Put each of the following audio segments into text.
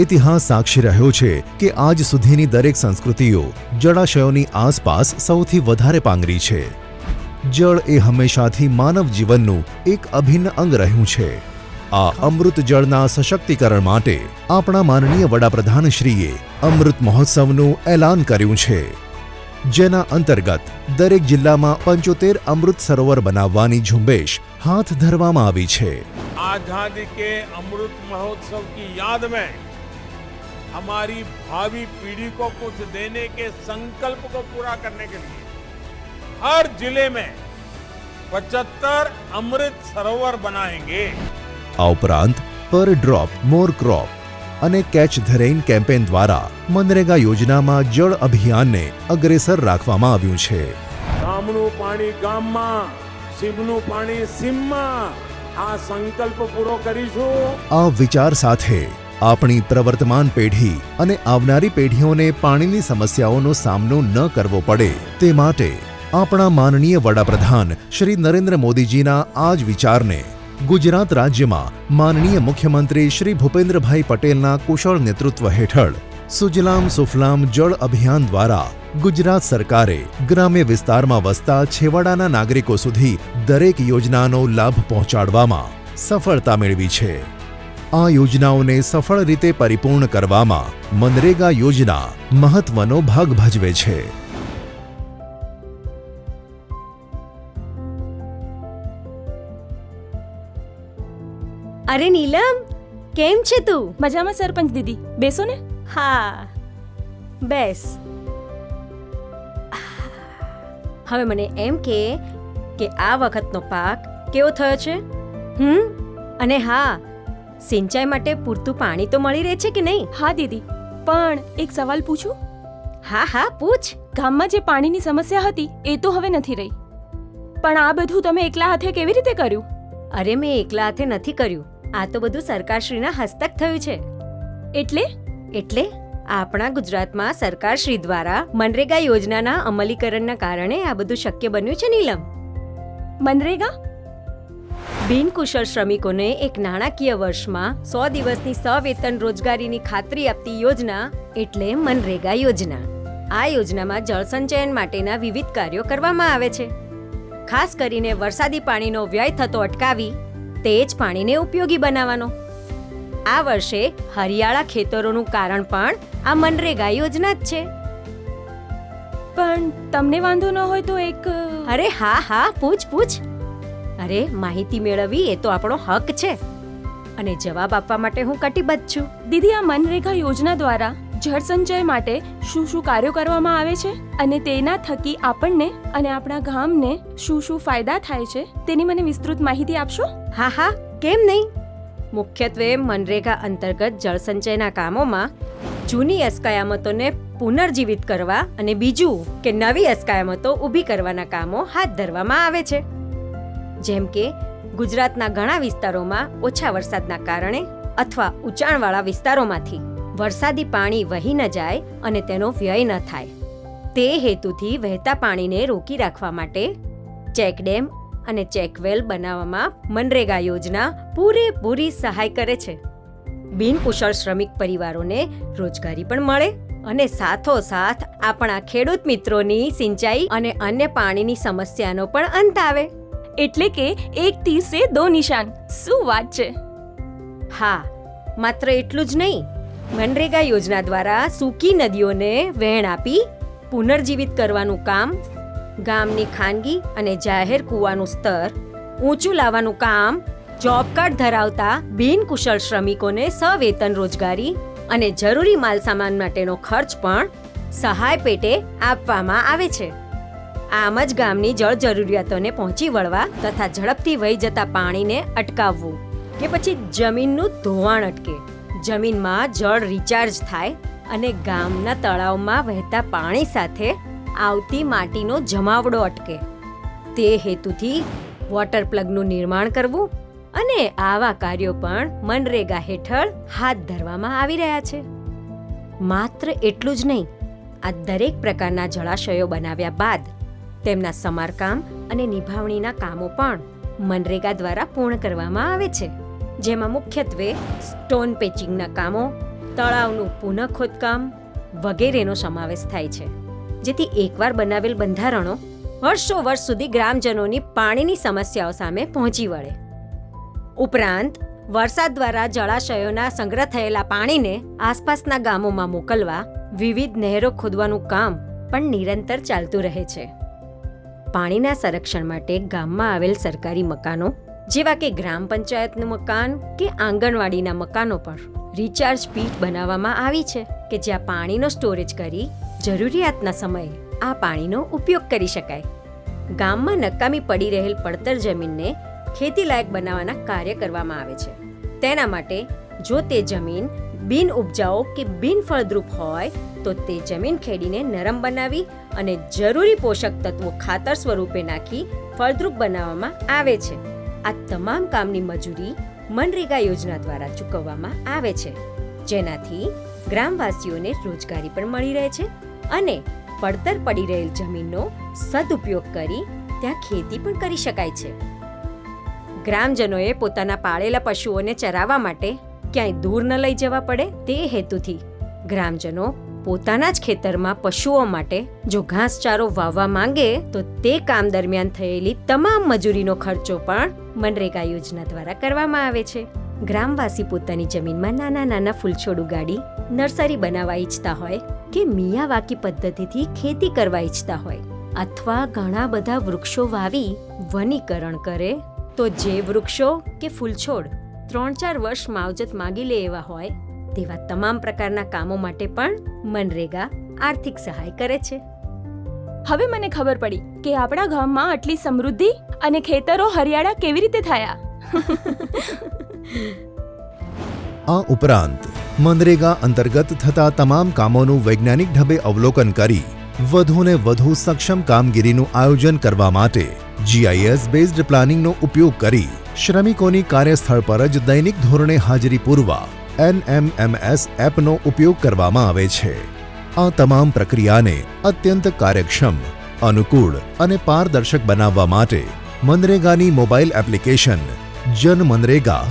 ઇતિહાસ સાક્ષી રહ્યો છે કે આજ સુધીની દરેક સંસ્કૃતિઓ જળાશયોની આસપાસ સૌથી વધારે પાંગરી છે. જળ એ હંમેશાથી માનવ જીવનનું એક અભિન્ન અંગ રહ્યું છે. આ અમૃત જળના સશક્તિકરણ માટે આપણા માનનીય વડાપ્રધાન શ્રીએ અમૃત મહોત્સવનું એલાન કર્યું છે. જેના અંતર્ગત દરેક જિલ્લામાં પંચોતેર અમૃત સરોવર બનાવવાની ઝુંબેશ હાથ ધરવામાં આવી છે. આઝાદી કે અમૃત મહોત્સવ કી યાદ મેં हमारी भावी पीढ़ी को कुछ देने के संकल्प को पूरा करने के लिए हर जिले में 75 अमृत सरोवर बनाएंगे આ ઉપરાંત પર drop more crop and catch the rain campaign દ્વારા મનરેગા યોજનામાં જળ અભિયાનને અગ્રેસર રાખવામાં આવ્યું છે ગામનું પાણી ગામમાં સીમનું પાણી સીમમાં આ સંકલ્પ પૂરો કરીશું આ વિચાર સાથે આપણી પ્રવર્તમાન પેઢી અને આવનારી પેઢીઓને પાણીની સમસ્યાઓનો સામનો ન કરવો પડે. તે માટે આપણા માનનીય વડાપ્રધાન શ્રી નરેન્દ્ર મોદીજીના આ જ વિચારને ગુજરાત રાજ્યમાં માનનીય મુખ્યમંત્રી શ્રી ભૂપેન્દ્રભાઈ પટેલના કુશળ નેતૃત્વ હેઠળ સુજલામ સુફલામ જળ અભિયાન દ્વારા ગુજરાત સરકારે ગ્રામ્ય વિસ્તારમાં વસતા છેવાડાના નાગરિકો સુધી દરેક યોજનાનો લાભ પહોંચાડવામાં સફળતા મેળવી છે. આ યોજનાઓને સફળ રીતે પરિપૂર્ણ કરવામાં મનરેગા યોજના મહત્વનો ભાગ ભજવે છે. અરે નીલમ કેમ છે તું? મજામાં સરપંચ દીદી. બેસો ને. હા બેસ. હવે મને એમ કે કે આ વખતનો પાક કેવો થયો છે? હમ? અને હા સિંચાઈ માટે પૂરતું પાણી તો મળી રહે છે કે નહીં? હા દીદી. પણ એક સવાલ પૂછું? હા હા પૂછ. ગામમાં જે પાણીની સમસ્યા હતી એ તો હવે નથી રહી. પણ આ બધું તમે એકલા હાથે કેવી રીતે કર્યું? અરે મેં એકલા હાથે નથી કર્યું. આ તો બધું સરકારશ્રીના હસ્તક થયું છે. એટલે? એટલે આપણા ગુજરાતમાં સરકારશ્રી દ્વારા મનરેગા યોજનાના અમલીકરણના કારણે આ બધું શક્ય બન્યું છે નીલમ. મનરેગા? બિનકુશળ શ્રમિકોને એક નાણાકીય વર્ષમાં સો દિવસની સવેતન રોજગારીની ખાતરી આપતી યોજના એટલે મનરેગા યોજના. આ યોજનામાં જળસંચયન માટેના વિવિધ કાર્યો કરવામાં આવે છે. ખાસ કરીને વરસાદી પાણીનો વ્યય થતો અટકાવી તે જ પાણીને ઉપયોગી બનાવવાનો. આ વર્ષે હરિયાળા ખેતરોનું કારણ પણ આ મનરેગા યોજના જ છે. પણ તમને વાંધો ન હોય તો એક અરે હા હા પૂછ પૂછ. અરે માહિતી મેળવવી એ તો આપણો હક છે. અને જવાબ આપવા માટે હું કટિબદ્ધ છું. દીદી આ મનરેગા યોજના દ્વારા જળ સંચય માટે શું શું કાર્યો કરવામાં આવે છે? અને તેના થકી આપણને અને આપણા ગામને શું શું ફાયદા થાય છે? તેની મને વિસ્તૃત માહિતી આપશો? હા હા કેમ નહીં? મુખ્યત્વે મનરેગા અંતર્ગત જળસંચયના કામોમાં જૂની અસ્કયામતોને પુનર્જીવિત કરવા અને બીજું કે નવી અસ્કયામતો ઊભી કરવાના કામો હાથ ધરવામાં આવે છે. જેમ કે, ગુજરાતના ઘણા વિસ્તારોમાં ઓછા વરસાદના કારણે અથવા ઊંચાણવાળા વિસ્તારોમાંથી વરસાદી પાણી વહી ન જાય અને તેનો વ્યય ન થાય. તે હેતુથી વહેતા પાણીને રોકી રાખવા માટે ચેકડેમ અને ચેકવેલ બનાવવામાં મનરેગા યોજના પૂરેપૂરી સહાય કરે છે. બિનકુશળ શ્રમિક પરિવારોને રોજગારી પણ મળે અને સાથોસાથ આપણા ખેડૂત મિત્રોની સિંચાઈ અને અન્ય પાણીની સમસ્યાનો પણ અંત આવે. એટલે કે એક તીર સે દો નિશાન. શું વાત છે? હા, માત્ર એટલું જ નહીં. મનરેગા યોજના દ્વારા સૂકી નદીઓને વહેણ આપી પુનર્જીવિત કરવાનું કામ, ગામની ખાનગી અને જાહેર કૂવાનું સ્તર, ઊંચું લાવવાનું કામ, જોબ કાર્ડ ધરાવતા બિનકુશળ શ્રમિકોને સવેતન રોજગારી અને જરૂરી માલસામાન માટેનો ખર્ચ પણ સહાય પેટે આપવામાં આવે છે. આમ જ ગામની જળ જરૂરિયાતોને પહોંચી વળવા તથા ઝડપથી વહી જતા પાણીને અટકાવવું કે પછી જમીનનું ધોવાણ અટકે. જમીનમાં જળ રિચાર્જ થાય અને ગામના તળાવમાં વહેતા પાણી સાથે આવતી માટીનો જમાવડો અટકે. તે હેતુથી વોટર પ્લગનું નિર્માણ કરવું અને આવા કાર્યો પણ મનરેગા હેઠળ હાથ ધરવામાં આવી રહ્યા છે. માત્ર એટલું જ નહીં, આ દરેક પ્રકારના જળાશયો બનાવ્યા બાદ તેમના સમારકામ અને નિભાવણીના કામો પણ મનરેગા દ્વારા પૂર્ણ કરવામાં આવે છે, જેમાં મુખ્યત્વે સ્ટોન પેચિંગના કામો, તળાવનું પુનઃ ખોદકામ વગેરેનો સમાવેશ થાય છે, જેથી એકવાર બનાવેલ બંધારણો વર્ષો વર્ષ સુધી ગ્રામજનોની પાણીની સમસ્યાઓ સામે પહોંચી વળે. ઉપરાંત, વરસાદ દ્વારા જળાશયોના સંગ્રહ થયેલા પાણીને આસપાસના ગામોમાં મોકલવા વિવિધ નહેરો ખોદવાનું કામ પણ નિરંતર ચાલતું રહે છે. પાણીના સંરક્ષણ માટે ગામમાં આવેલ સરકારી મકાનો, જેવા કે ગ્રામ પંચાયતનું મકાન કે આંગણવાડીના મકાનો પર રિચાર્જ પીટ બનાવવામાં આવી છે કે જ્યાં પાણીનો સ્ટોરેજ કરી જરૂરિયાતના સમયે આ પાણીનો ઉપયોગ કરી શકાય. ગામમાં નકામી પડી રહેલ પડતર જમીનને ખેતીલાયક બનાવવાના કાર્ય કરવામાં આવે છે. તેના માટે જો તે જમીન બિન ઉપજાઉ કે બિન ફળદ્રુપ હોય, તો તે જમીન ખેડીને નરમ બનાવી અને જરૂરી પોષક તત્વો ખાતર સ્વરૂપે નાખી ફળદ્રુપ બનાવવામાં આવે છે. આ તમામ કામની મજૂરી મનરેગા યોજના દ્વારા ચૂકવવામાં આવે છે. જેનાથી ગ્રામવાસીઓને રોજગારી પણ મળી રહે છે અને પડતર પડી રહેલ જમીનનો સદુપયોગ કરી ત્યાં ખેતી પણ કરી શકાય છે. ગ્રામજનોએ પોતાના પાળેલા પશુઓને ચરાવવા માટે ક્યાંય દૂર ન લઈ જવા પડે તે હેતુથી. ગ્રામજનો પોતાના જ ખેતરમાં પશુઓ માટે જો ઘાસચારો વાવવા માંગે તો તે કામ દરમિયાન થયેલી તમામ મજૂરીનો ખર્ચો પણ મનરેગા યોજના દ્વારા કરવામાં આવે છે. ગ્રામવાસી પોતાની જમીનમાં નાના નાના ફૂલછોડ ઉગાડી નર્સરી બનાવવા ઈચ્છતા હોય કે મિયાવાકી પદ્ધતિથી ખેતી કરવા ઈચ્છતા હોય અથવા ઘણા બધા વૃક્ષો વાવી વનીકરણ કરે તો જે વૃક્ષો કે ફૂલછોડ ત્રણ ચાર વર્ષ માવજત માગી લે એવા હોય તેવા તમામ પ્રકારના કામો માટે પણ મનરેગા આર્થિક સહાય કરે છે. હવે મને ખબર પડી કે આપણા ગામમાં આટલી સમૃદ્ધિ અને ખેતરો હરિયાળા કેવી રીતે થયા? આ ઉપરાંત મનરેગા અંતર્ગત થતા તમામ કામોનું વૈજ્ઞાનિક ઢબે અવલોકન કરી વધુને વધુ સક્ષમ કામગીરીનું આયોજન કરવા માટે જીઆઈએસ બેઝડ પ્લાનિંગનો ઉપયોગ કરી શ્રમિકોની કાર્યસ્થળ પર જ દૈનિક ધોરણે હાજરી પૂરવા એનએમએમએસ એપનો ઉપયોગ કરવામાં આવે છે. આ તમામ પ્રક્રિયાને અત્યંત કાર્યક્ષમ, અનુકૂળ અને પારદર્શક બનાવવા માટે મનરેગાની મોબાઈલ એપ્લિકેશન જન મનરેગા,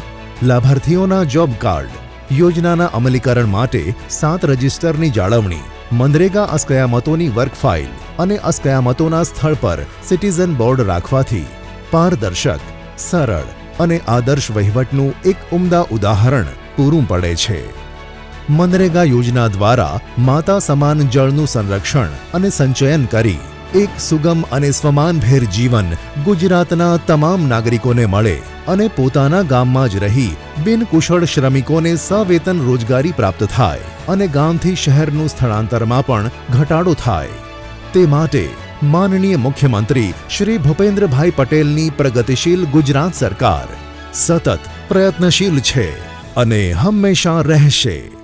લાભાર્થીઓના જોબ કાર્ડ, યોજનાના અમલીકરણ માટે સાત રજિસ્ટરની જાળવણી, મનરેગા અસ્કયામતોની વર્ક ફાઇલ અને અસ્કયામતોના સ્થળ પર સિટીઝન બોર્ડ રાખવાથી પારદર્શક, સરળ અને આદર્શ વહીવટનું એક ઉમદા ઉદાહરણ પૂરું પડે છે. મનરેગા યોજના દ્વારા માતા સમાન જળનું સંરક્ષણ અને સંચયન કરી એક સુગમ અને સ્વમાનભેર જીવન ગુજરાતના તમામ નાગરિકોને મળે અને પોતાના ગામમાં જ રહી બિનકુશળ શ્રમિકોને સવેતન રોજગારી પ્રાપ્ત થાય અને ગામથી શહેરનું સ્થળાંતરમાં પણ ઘટાડો થાય. તે માટે માનનીય મુખ્યમંત્રી શ્રી ભૂપેન્દ્રભાઈ પટેલની પ્રગતિશીલ ગુજરાત સરકાર સતત પ્રયત્નશીલ છે અને હંમેશા રહેશે.